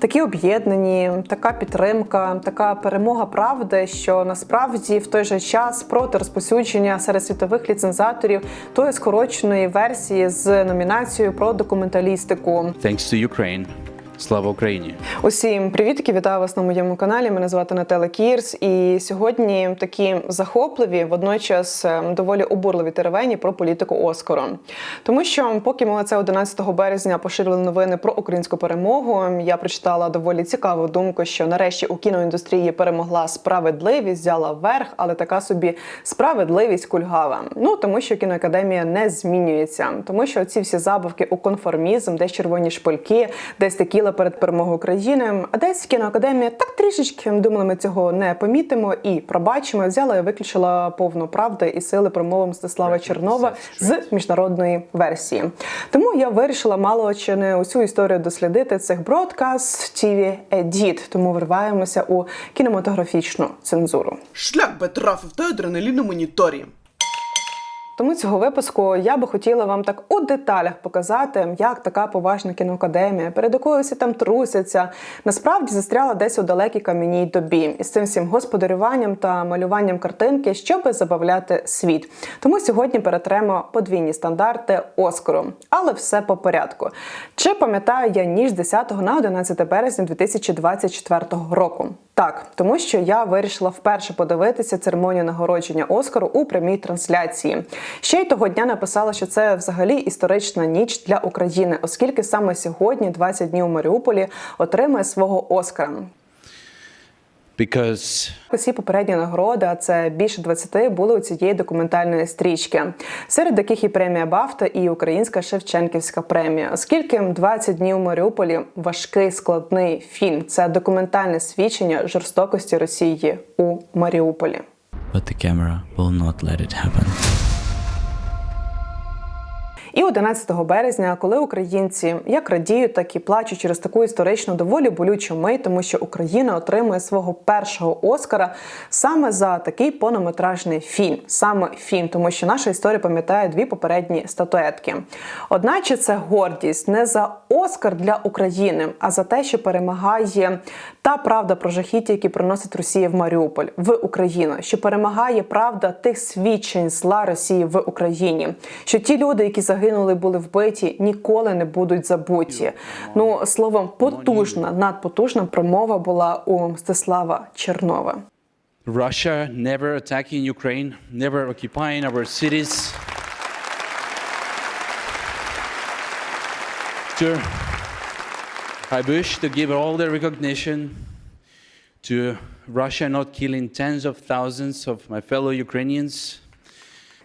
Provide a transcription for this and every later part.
Такі об'єднані, така підтримка, така перемога правди, що насправді в той же час проти розповсюдження серед світових ліцензаторів тої скороченої версії з номінацією про документалістику. Thanks to Ukraine. Слава Україні! Усім привітки, вітаю вас на моєму каналі. Мене звати Нателла Кірс. І сьогодні такі захопливі, водночас е, доволі обурливі теревені про політику Оскару. Тому що, поки ми це 11 березня поширили новини про українську перемогу, я прочитала доволі цікаву думку, що нарешті у кіноіндустрії перемогла справедливість, взяла верх, але така собі справедливість кульгава. Ну тому що кіноакадемія не змінюється, тому що ці всі забавки у конформізм, десь червоні шпильки, десь текіла перед перемогою України, а десь кіноакадемія так трішечки думали, ми цього не помітимо і пробачимо. Взяла і виключила повну правди і сили промови Мстислава Чернова з міжнародної версії. Тому я вирішила мало чи не усю історію дослідити цих бродкаст TV Edit, тому вриваємося у кінематографічну цензуру. Шлях би трафив той адреналін на моніторі. Тому цього випуску я би хотіла вам так у деталях показати, як така поважна кіноакадемія, перед якою всі там трусяться, насправді застряла десь у далекій кам'яній добі із цим всім господарюванням та малюванням картинки, щоб забавляти світ. Тому сьогодні перетремо подвійні стандарти Оскару. Але все по порядку. Чи пам'ятаю я ніж з 10 на 11 березня 2024 року? Так, тому що я вирішила вперше подивитися церемонію нагородження Оскару у прямій трансляції. Ще й того дня написала, що це взагалі історична ніч для України, оскільки саме сьогодні, 20 днів у Маріуполі, отримає свого Оскара. Because Усі попередні нагороди, а це більше 20, були у цієї документальної стрічки, серед яких і премія Бафта, і Українська Шевченківська премія. Оскільки 20 днів у Маріуполі важкий складний фільм, це документальне свідчення жорстокості Росії у Маріуполі. But the camera will not let it happen. І 11 березня, коли українці як радіють, так і плачуть через таку історичну доволі болючу мить, тому що Україна отримує свого першого Оскара саме за такий повнометражний фільм, саме фільм, тому що наша історія пам'ятає дві попередні статуетки. Одначе це гордість не за Оскар для України, а за те, що перемагає та правда про жахіття, які приносить Росія в Маріуполь в Україну, що перемагає правда тих свідчень зла Росії в Україні, що ті люди, які загинули, були вбиті, ніколи не будуть забуті. Ну словом, потужна, надпотужна промова була у Мстислава Чернова. Russia never attacking Ukraine, never occupying our cities. To, I wish to give all the recognition to Russia not killing tens of thousands of my fellow Ukrainians.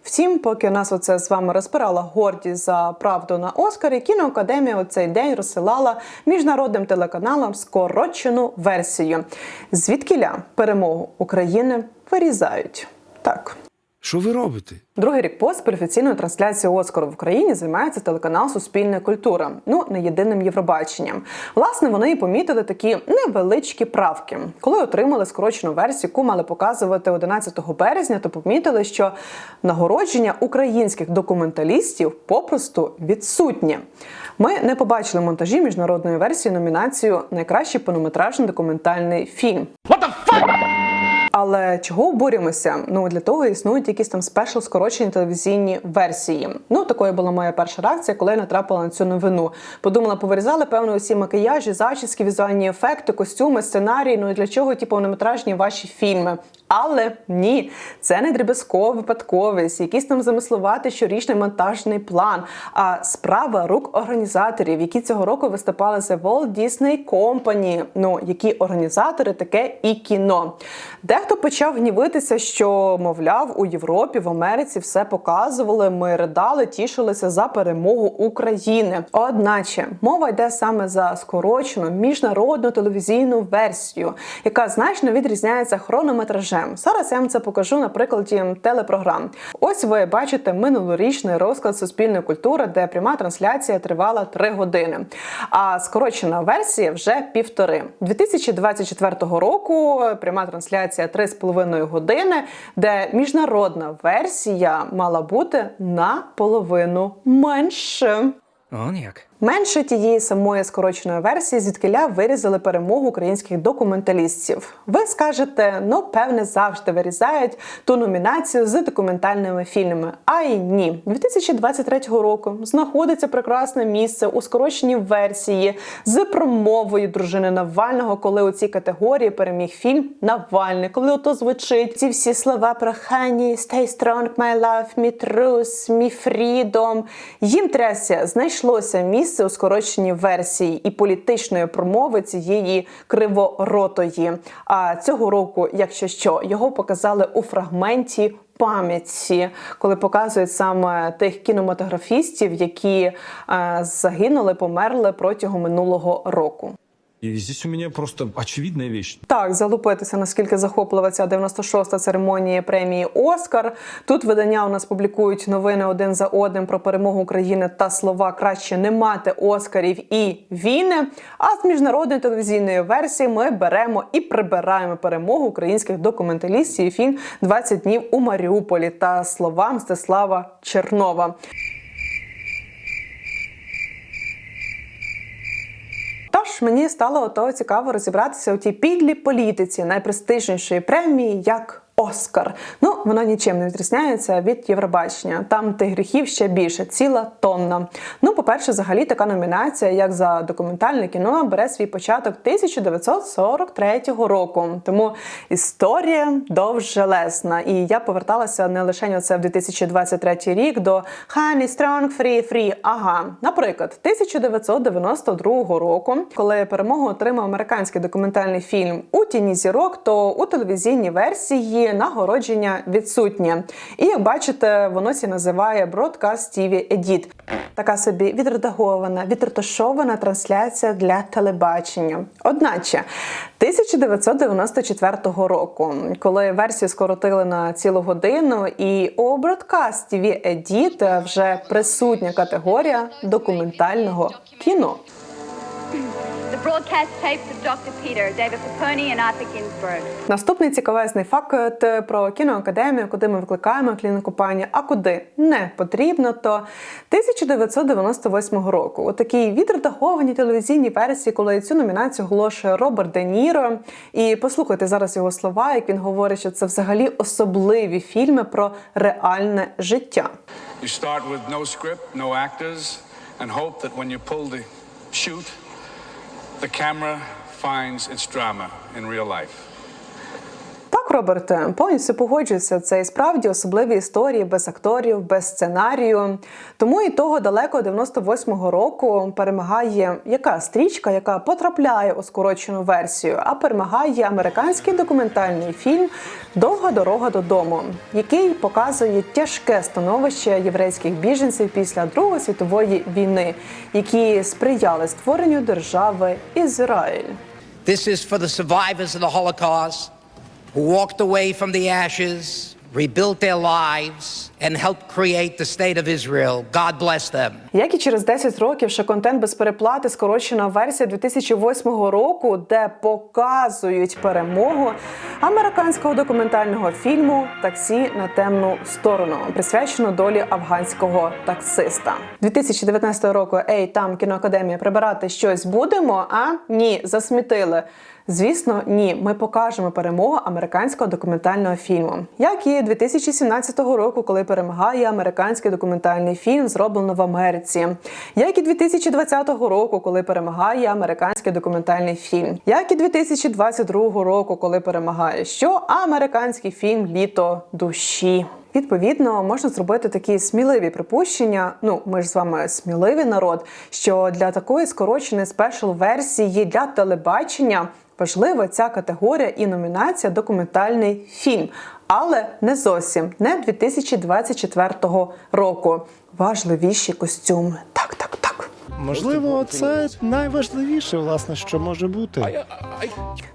Втім, поки нас оце з вами розпирала гордість за правду на Оскарі, кіноакадемія у цей день розсилала міжнародним телеканалам скорочену версію. Звідкіля перемогу України вирізають. Так. Що ви робите? Другий рік поспіль офіційною трансляцією Оскару в Україні займається телеканал Суспільна культура. Ну не єдиним Євробаченням. Власне, вони і помітили такі невеличкі правки. Коли отримали скорочену версію, яку мали показувати 11 березня, то помітили, що нагородження українських документалістів попросту відсутнє. Ми не побачили монтажі міжнародної версії номінацію Найкращий повнометражний документальний фільм. Але чого обурюємося? Ну для того існують якісь там спешл скорочені телевізійні версії. Ну такою була моя перша реакція, коли я натрапила на цю новину. Подумала, повирізали певно усі макіяжі, зачіски, візуальні ефекти, костюми, сценарії. Ну і для чого ті повнометражні ваші фільми? Але ні, це не дрібезкова випадковість, якийсь там замислувати щорічний монтажний план, а справа рук організаторів, які цього року виступали за Walt Disney Company, Ну, які організатори таке і кіно. Дехто почав гнівитися, що, мовляв, у Європі, в Америці все показували, ми ридали, тішилися за перемогу України. Одначе мова йде саме за скорочену міжнародну телевізійну версію, яка значно відрізняється хронометражем. Зараз я вам це покажу на прикладі телепрограм. Ось ви бачите минулорічний розклад суспільної культури, де пряма трансляція тривала 3 години. А скорочена версія вже півтори. 2024 року пряма трансляція 3,5 години, де міжнародна версія мала бути наполовину менше. Он як. Менше тієї самої скороченої версії, звідкиля вирізали перемогу українських документалістів. Ви скажете, ну певне завжди вирізають ту номінацію з документальними фільмами. А й ні, 2023 року знаходиться прекрасне місце у скороченій версії з промовою дружини Навального, коли у цій категорії переміг фільм Навальний, коли ото звучить ці всі слова про хані, stay strong, my love, me truth, me freedom. Їм трясся знайшлося місце у скороченій версії і політичної промови цієї криворотої. А цього року, якщо що, його показали у фрагменті. Пам'яті, коли показують саме тих кінематографістів, які е, загинули, померли протягом минулого року. И здесь у меня просто очевидная вещь. Так, залупитися, наскільки захоплива ця 96-та церемонія премії Оскар. Тут видання у нас публікують новини один за одним про перемогу України та слова краще не мати Оскарів і війни. А з міжнародної телевізійної версії ми беремо і прибираємо перемогу українських документалістів і фільм «20 днів у Маріуполі та слова Мстислава Чернова. Мені стало ото цікаво розібратися у тій підлій політиці найпрестижнішої премії як Оскар. Ну, вона нічим не відрізняється від Євробачення. Там тих гріхів ще більше, ціла тонна. Ну, по-перше, взагалі така номінація, як за документальне кіно, бере свій початок 1943 року. Тому історія довжелесна. І я поверталася не лише оце в 2023 рік до Honey Strong Free Free. Ага, наприклад, 1992 року, коли перемогу отримав американський документальний фільм У тіні зірок, то у телевізійній версії нагородження відсутнє. І як бачите, воно сі називає Broadcast TV Edit. Така собі відредагована, відретушована трансляція для телебачення. Одначе 1994 року, коли версію скоротили на цілу годину, і у Broadcast TV Edit вже присутня категорія документального кіно. Наступний цікавесний факт е, про кіноакадемію, куди ми викликаємо клініку пані, а куди не потрібно, то 1998 року у такій відредагованій телевізійній версії, коли цю номінацію оголошує Роберт Де Ніро. І послухайте зараз його слова, як він говорить, що це взагалі особливі фільми про реальне життя. You start with no script, no actors, and hope that when you pull the shoot, the camera finds its drama in real life. Так, Роберте, повністю погоджуюся. Це і справді особливі історії без акторів, без сценарію. Тому і того далеко 98-го року перемагає яка стрічка, яка потрапляє у скорочену версію, а перемагає американський документальний фільм Довга дорога додому, який показує тяжке становище єврейських біженців після Другої світової війни, які сприяли створенню держави Ізраїль. This is for the survivors of the Holocaust who walked away from the ashes, rebuilt their lives, and helped create the state of Israel. God bless them. Як і через 10 років, ще контент без переплати, скорочена версія 2008 року, де показують перемогу американського документального фільму Таксі на темну сторону, присвячено долі афганського таксиста. 2019 року. Ей, там кіноакадемія прибирати щось будемо? А ні, засмітили. Звісно, ні, ми покажемо перемогу американського документального фільму, як і 2017 року, коли перемагає американський документальний фільм, зроблено в Америці, як і 2020 року, коли перемагає американський документальний фільм, як і 2022 року, коли перемагає що американський фільм Літо душі. Відповідно, можна зробити такі сміливі припущення. Ну, ми ж з вами сміливий народ. Що для такої скороченої спешл версії для телебачення важлива ця категорія і номінація документальний фільм, але не зовсім не 2024 року. Важливіші костюми. Так, так, так. Можливо, це найважливіше, власне, що може бути.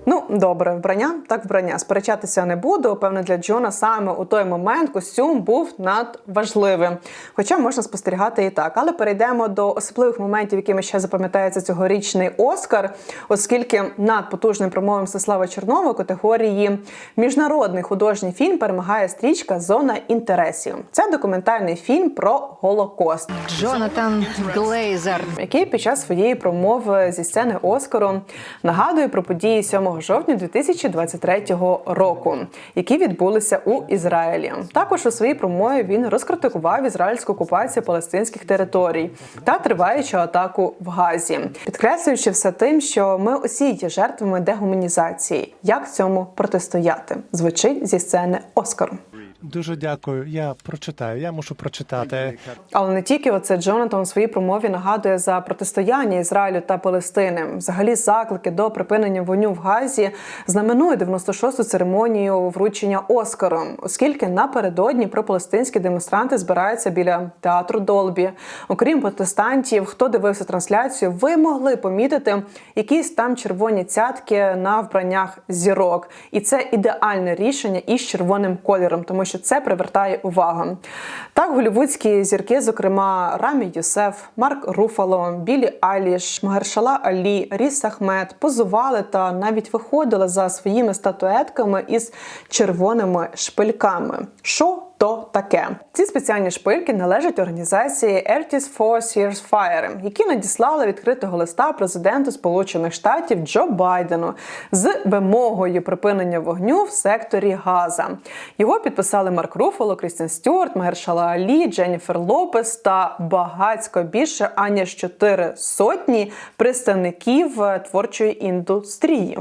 Ну, добре, вбрання, так вбрання. Сперечатися не буду. Певно, для Джона саме у той момент костюм був надважливим. Хоча можна спостерігати і так. Але перейдемо до особливих моментів, якими ще запам'ятається цьогорічний Оскар, оскільки над потужним промовом Мстислава Чернова категорії міжнародний художній фільм перемагає стрічка Зона інтересів. Це документальний фільм про Голокост. Джонатан Глейзер який під час своєї промови зі сцени Оскару нагадує про події 7 жовтня 2023 року, які відбулися у Ізраїлі. Також у своїй промові він розкритикував ізраїльську окупацію палестинських територій та триваючу атаку в Газі, підкреслюючи все тим, що ми усі є жертвами дегуманізації. Як цьому протистояти? Звучить зі сцени Оскару. Дуже дякую. Я прочитаю. Я мушу прочитати. Але не тільки оце Джонатан у своїй промові нагадує за протистояння Ізраїлю та Палестини. Взагалі, заклики до припинення вогню в Газі знаменує 96-ту церемонію вручення Оскару, оскільки напередодні пропалестинські демонстранти збираються біля театру Долбі. Окрім протестантів, хто дивився трансляцію, ви могли помітити якісь там червоні цятки на вбраннях зірок, і це ідеальне рішення із червоним кольором, тому що це привертає увагу. Так, голівудські зірки, зокрема Рамі Юсеф, Марк Руфало, Білі Айліш, Магершала Алі, Ріс Ахмед, позували та навіть виходили за своїми статуетками із червоними шпильками. Що то таке? Ці спеціальні шпильки належать організації Artists for Sears Fire, які надіслали відкритого листа президенту Сполучених Штатів Джо Байдену з вимогою припинення вогню в секторі Газа. Його підписали Марк Руфало, Крістін Стюарт, Магершала Алі, Дженніфер Лопес та багацько більше аніж чотири сотні представників е, творчої індустрії.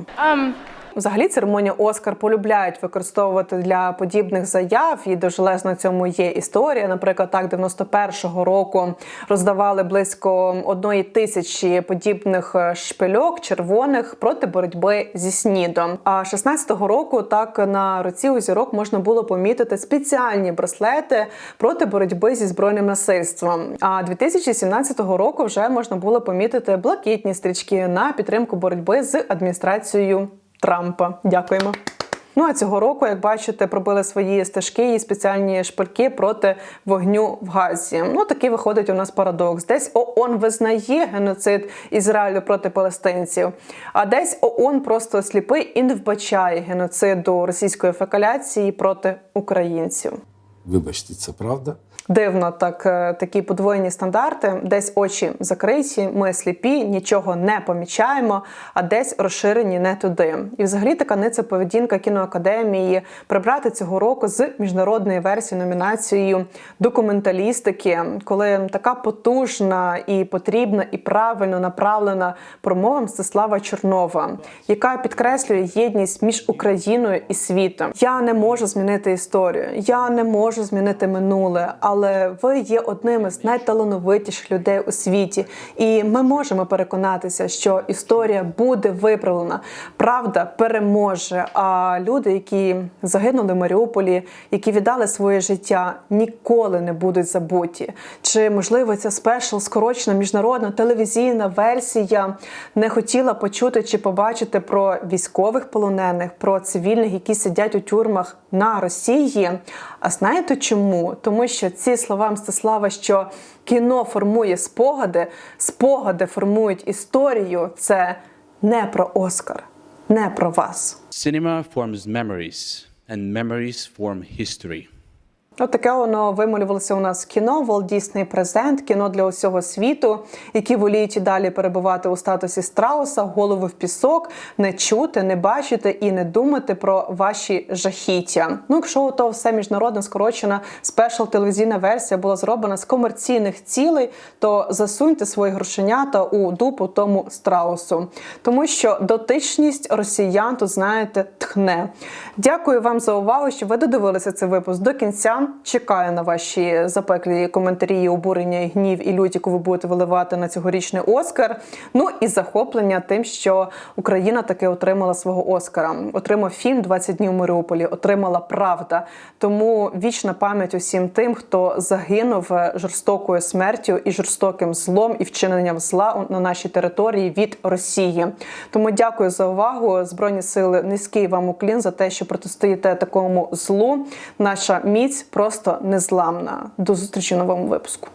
Взагалі церемонію Оскар полюбляють використовувати для подібних заяв, і дожелез на цьому є історія. Наприклад, так 91-го року роздавали близько одної тисячі подібних е, шпильок червоних проти боротьби зі снідом. А 16-го року так на руці у зірок можна було помітити спеціальні браслети проти боротьби зі збройним насильством. А 2017 року вже можна було помітити блакитні стрічки на підтримку боротьби з адміністрацією. Трампа. Дякуємо. Ну а цього року, як бачите, пробили свої стежки і спеціальні шпильки проти вогню в Газі. Ну такий виходить у нас парадокс. Десь ООН визнає геноцид Ізраїлю проти палестинців, а десь ООН просто сліпий і не вбачає геноциду російської фекаляції проти українців. Вибачте, це правда. Дивно, так е, такі подвоєні стандарти, десь очі закриті, ми сліпі, нічого не помічаємо, а десь розширені не туди. І взагалі така ниця поведінка кіноакадемії прибрати цього року з міжнародної версії номінацією документалістики, коли така потужна і потрібна, і правильно направлена промова Мстислава Чорнова, яка підкреслює єдність між Україною і світом. Я не можу змінити історію, я не можу змінити минуле, але ви є одним з найталановитіших людей у світі, і ми можемо переконатися, що історія буде виправлена, правда переможе. А люди, які загинули в Маріуполі, які віддали своє життя, ніколи не будуть забуті. Чи можливо ця спешл скорочена міжнародна телевізійна версія не хотіла почути чи побачити про військових полонених, про цивільних, які сидять у тюрмах на Росії? А знаєте чому? Тому що ці слова Мстислава, що кіно формує спогади, спогади формують історію. Це не про Оскар, не про вас. Cinema forms memories, and memories form history. От таке воно вималювалося у нас кіно, Disney Present, кіно для усього світу, які воліють і далі перебувати у статусі страуса, голови в пісок, не чути, не бачити і не думати про ваші жахіття. Ну, якщо то все міжнародна скорочена спешл телевізійна версія була зроблена з комерційних цілей, то засуньте свої грошенята у дупу тому страусу, тому що дотичність росіян тут знаєте тхне. Дякую вам за увагу, що ви додивилися цей випуск до кінця. Чекаю на ваші запеклі коментарі, обурення, гнів і лють, яку ви будете виливати на цьогорічний Оскар. Ну і захоплення тим, що Україна таки отримала свого Оскара. Отримав фільм «20 днів в Маріуполі, отримала правда. Тому вічна пам'ять усім тим, хто загинув жорстокою смертю і жорстоким злом і вчиненням зла на нашій території від Росії. Тому дякую за увагу. Збройні сили низький вам уклін за те, що протистоїте такому злу. Наша міць просто незламна. До зустрічі в новому випуску.